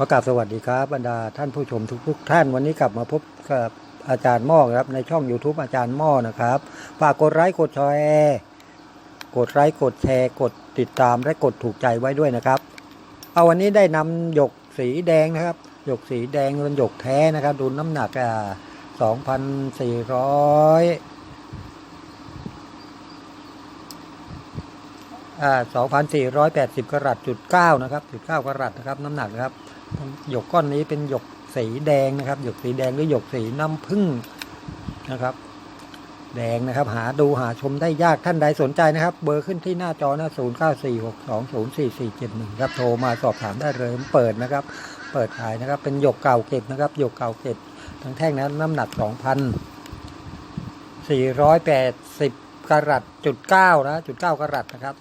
ขอกราบสวัสดีครับบรรดาท่านผู้ชมทุกทุกๆท่านวันนี้กลับมาพบกับอาจารย์หม้อครับในช่อง YouTube อาจารย์หม้อนะครับฝากกดไลค์กดแชร์กดไลค์กดแชร์กดติดตามและกดถูกใจไว้ด้วยนะครับ เอาวันนี้ได้นำหยกสีแดงนะครับ หยกสีแดงเป็นหยกแท้นะครับ ดูน้ำหนักอ่าสองพันสี่ร้อยอ่าสองพันสี่ร้อยแปดสิบกรัตจุดเก้านะครับจุดเก้ากรัตนะครับ น้ำหนักนะครับ หยกก้อนนี้เป็นหยกสีแดงนะครับ หยกสีแดงหรือหยกสีน้ำผึ้งนะครับ แดงนะครับ หาดูหาชมได้ยากท่านใดสนใจนะครับ เบอร์ขึ้นที่หน้าจอนะศูนย์เก้าสี่หกสองศูนย์สี่สี่เจ็ดหนึ่งครับโทรมาสอบถามได้เลยเปิดนะครับ เปิดขายนะครับ เป็นหยกเก่าเก็บนะครับหยกเก่าเก็บทั้งแท่งนะน้ำหนักสองพันสี่ร้อยแปดสิบกรัตจุดเก้านะจุดเก้ากรัตนะครับ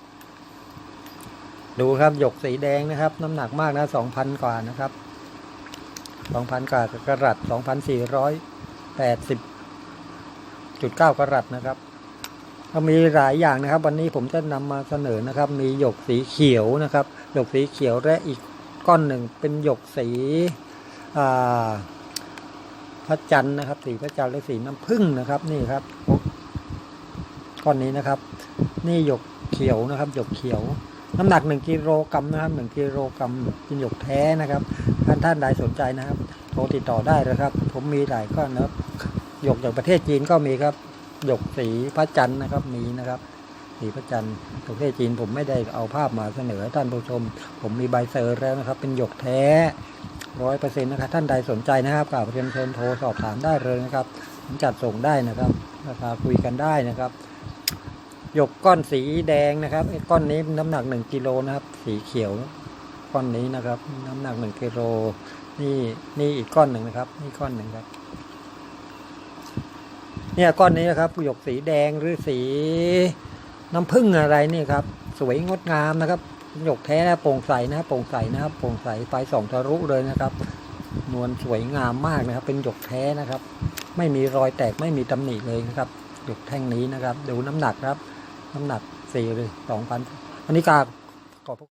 ดูครับหยกสีแดงนะครับ น้ำหนักมากนะสองพันกว่านะครับสองพันกว่ากรัตสองพันสี่ร้อยแปดสิบจุดเก้ากรัตนะครับก็มีหลายอย่างนะครับ วันนี้ผมจะนำมาเสนอนะครับ มีหยกสีเขียวนะครับ หยกสีเขียวและอีกก้อนหนึ่งเป็นหยกสีพระจันทร์นะครับ สีพระจันทร์และสีน้ำผึ้งนะครับ นี่ครับก้อนนี้นะครับ นี่หยกเขียวนะครับ หยกเขียว น้ำหนักหนึ่งกิโลกรัมนะครับหนึ่งกิโลกรัมเป็นหยกแท้นะครับ ท่านท่านใดสนใจนะครับโทรติดต่อได้เลยครับ ผมมีหลายก้อนนะครับหยกจากประเทศจีนก็มีครับหยกสีพระจันทร์นะครับมีนะครับสีพระจันทร์ประเทศจีนผมไม่ได้เอาภาพมาเสนอท่านผู้ชม ผมมีใบเซอร์แล้วนะครับ เป็นหยกแท้ร้อยเปอร์เซ็นต์นะครับท่านใดสนใจนะครับกล่าวเรียนเชิญโทรสอบถามได้เลยนะครับผมจัดส่งได้นะครับราคาคุยกันได้นะครับ หยกก้อนสีแดงนะครับไอ้ก้อนนี้น้ำหนักหนึ่งกิโลนะครับ สีเขียวก้อนนี้นะครับ น้ำหนักหนึ่งกิโลนี่นี่อีกก้อนหนึ่งนะครับ นี่ก้อนหนึ่งครับ เนี่ยก้อนนี้นะครับหยกสีแดงหรือสีน้ำผึ้งอะไรนี่ครับ สวยงดงามนะครับหยกแท้นะโปร่งใสนะโปร่งใสนะครับโปร่งใสไฟสองทะลุเลยนะครับ นวลสวยงามมากนะครับ เป็นหยกแท้นะครับ ไม่มีรอยแตกไม่มีตำหนิเลยนะครับหยกแท่งนี้นะครับ ดูน้ำหนักครับ น้ำหนักสี่เลยสองพันอันนี้กาขอบพระ